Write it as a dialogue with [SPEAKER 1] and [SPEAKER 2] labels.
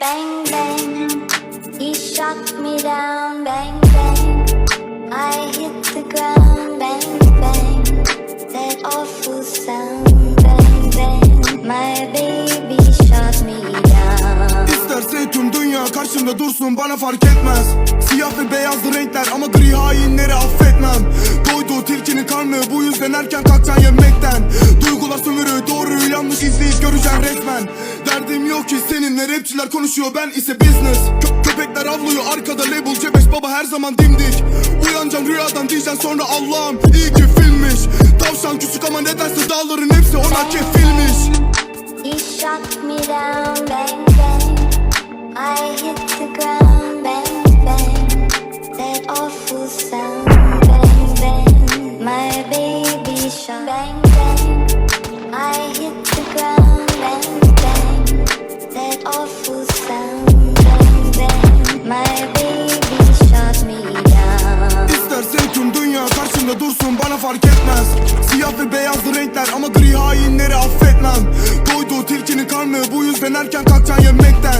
[SPEAKER 1] Bang bang, he shot me down. Bang bang, I hit the ground. Bang bang, that awful sound. Bang bang, my baby shot me down.
[SPEAKER 2] İsterse tüm dünya karşımda dursun bana fark etmez Siyah ve beyazlı renkler ama gri hainleri affetmem Doydu tilkinin karnı bu yüzden erken kalkacaksın yemekten göreceksin resmen Derdim yok ki seninle rapçiler konuşuyor ben ise business Kö- Köpekler avlıyor arkada label C5 baba her zaman dimdik Uyanacağım rüyadan diyeceksin sonra Allah'ım iyi ki filmmiş Tavşan küçük ama nedense dağların hepsi ona kefilmiş
[SPEAKER 1] He shot me down. Bang bang, I hit the ground. Bang bang, that awful sound. Bang bang, my baby shot. Bang bang,
[SPEAKER 2] Siyah ve beyazlı renkler ama gri hainleri affetmem Doydu tilkinin karnı bu yüzden erken kalkacaksın yemekten